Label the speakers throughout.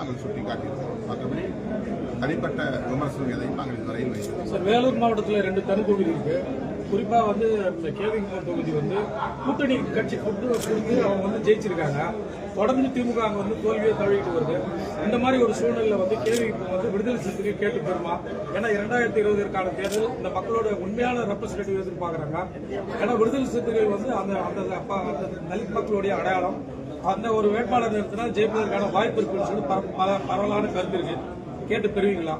Speaker 1: நாங்கள் சுட்டிக்காட்டியிருக்கிறோம் மற்றபடி தனிப்பட்ட விமர்சனம் எதையும் நாங்கள் இதுவரையில் வைக்கிறோம்
Speaker 2: சார் வேலூர் மாவட்டத்தில் ரெண்டு தனித்தொகுதி இருக்கு. குறிப்பாக வந்து இந்த கேவிங்குளம் தொகுதி வந்து கூட்டணி கட்சி கொண்டு கொடுத்து அவங்க வந்து ஜெயிச்சிருக்காங்க. தொடர்ந்து திமுக அங்க வந்து தோல்வியை தழுவிட்டு வருது. இந்த மாதிரி ஒரு சூழ்நிலையில வந்து கேள்வி வந்து விடுதலை சிறுத்தைகள் கேட்டு பெறுமா? ஏன்னா இரண்டாயிரத்தி இருபதற்கான தேர்தல் இந்த மக்களோட உண்மையான ரெப்ரஸன்டேட்டிவ் எதிர்பார்க்கறாங்க. ஏன்னா விடுதலை சிறுத்தைகள் வந்து அந்த அந்த அப்பா அந்த தலித் மக்களுடைய அடையாளம் அந்த ஒரு வேட்பாளர் நிறுத்தினா ஜெயிப்பதற்கான வாய்ப்பு இருக்குன்னு சொல்லி பரவலான கருத்து இருக்கு. கேட்டு பெறுவீங்களா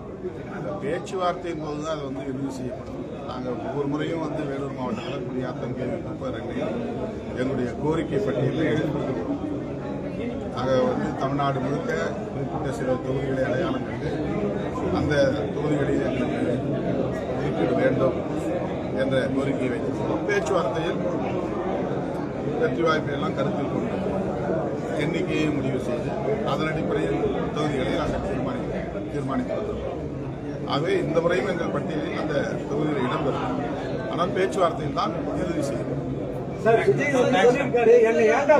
Speaker 1: அந்த பேச்சுவார்த்தையின் போது தான் அது வந்து இறுதி செய்யப்படும். நாங்கள் ஒவ்வொரு முறையும் வந்து வேலூர் மாவட்டத்தில் குடியாத்தம் கேள்வி குப்பை என்னுடைய எங்களுடைய கோரிக்கை பட்டியலில் எழுதிக்கொடுக்கிறோம் நாங்கள் வந்து தமிழ்நாடு முழுக்க குறிப்பிட்ட சில தொகுதிகளை அடையாளம் கண்டு அந்த தொகுதிகளில் எங்களுக்கு ஒதுக்கீடு வேண்டும் என்ற கோரிக்கையை வைத்திருக்கிறோம் பேச்சுவார்த்தையில் வெற்றி வாய்ப்பை எல்லாம் கருத்தில் கொண்டு எண்ணிக்கையை முடிவு செய்து அதன் அடிப்படையில் தொகுதிகளை நாங்கள் தீர்மானிக்கிறோம் தீர்மானித்து வருகிறோம் ஆகவே இந்த முறையும் எங்கள் பட்டியலில் அந்த தொகுதியில் இடம்பெறும். ஆனால் பேச்சுவார்த்தையில் தான் இறுதி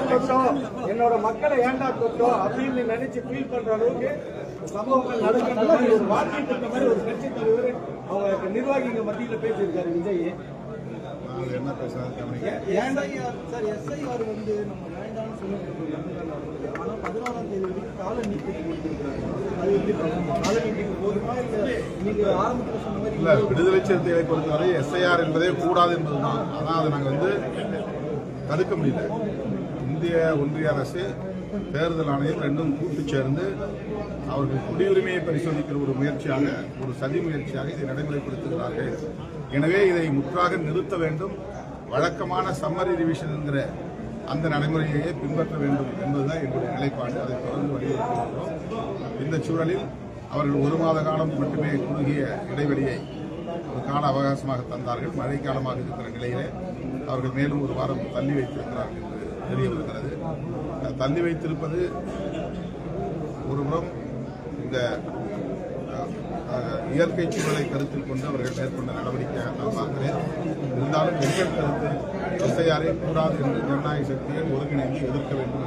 Speaker 3: தொட்டோம்? என்னோட மக்களை ஏண்டா தொட்டோம்? அப்படின்னு நினைச்சு ஃபீல் பண்ற அளவுக்கு சம்பவங்கள் நடக்கிற மாதிரி ஒரு வாக்கிட்டு மாதிரி ஒரு கட்சி தலைவர் அவங்க நிர்வாகிங்க மத்தியில பேசியிருக்காரு விஜய்.
Speaker 1: என்ன பேசுறது கவனிக்க
Speaker 3: ஏண்டா
Speaker 4: சார் எஸ்ஐஆர் வந்து நம்ம வேண்டாம்னு சொல்லிட்டு பதினாலாம் தேதி வரைக்கும் கால நீட்டிப்பு இல்ல
Speaker 1: விடுதலை சிறுத்தைகளை பொறுத்தவரை எஸ்ஐஆர் என்பதே கூடாது என்பதுதான். ஆனால் அதை நாங்கள் வந்து தடுக்க முடியல. இந்திய ஒன்றிய அரசு தேர்தல் ஆணையம் ரெண்டும் கூட்டு சேர்ந்து அவர்கள் குடியுரிமையை பரிசோதிக்கிற ஒரு முயற்சியாக ஒரு சதி முயற்சியாக இதை நடைமுறைப்படுத்துகிறார்கள். எனவே இதை முற்றாக நிறுத்த வேண்டும். வழக்கமான சம்மரி ரிவிஷன் என்கிற அந்த நடைமுறையையே பின்பற்ற வேண்டும் என்பதுதான் எங்களுடைய நிலைப்பாடு. அதை தொடர்ந்து வலியுறுத்துகிறோம் இந்த சூழலில் அவர்கள் ஒரு மாத காலம் மட்டுமே குறுகிய இடைவெளியை ஒரு கால அவகாசமாக தந்தார்கள். மழைக்காலமாக இருக்கிற நிலையிலே அவர்கள் மேலும் ஒரு வாரம் தள்ளி வைத்திருக்கிறார்கள் என்று தெரிய வருகிறது தள்ளி வைத்திருப்பது ஒருபுறம் இந்த இயற்கை சூழலை கருத்தில் கொண்டு அவர்கள் மேற்கொண்ட நடவடிக்கையாக நான் பார்க்கிறேன். இருந்தாலும் எங்கள் கருத்து இசையாரே கூடாது என்று ஜனநாயக சக்தியை ஒருங்கிணைந்து எதிர்க்க வேண்டும்.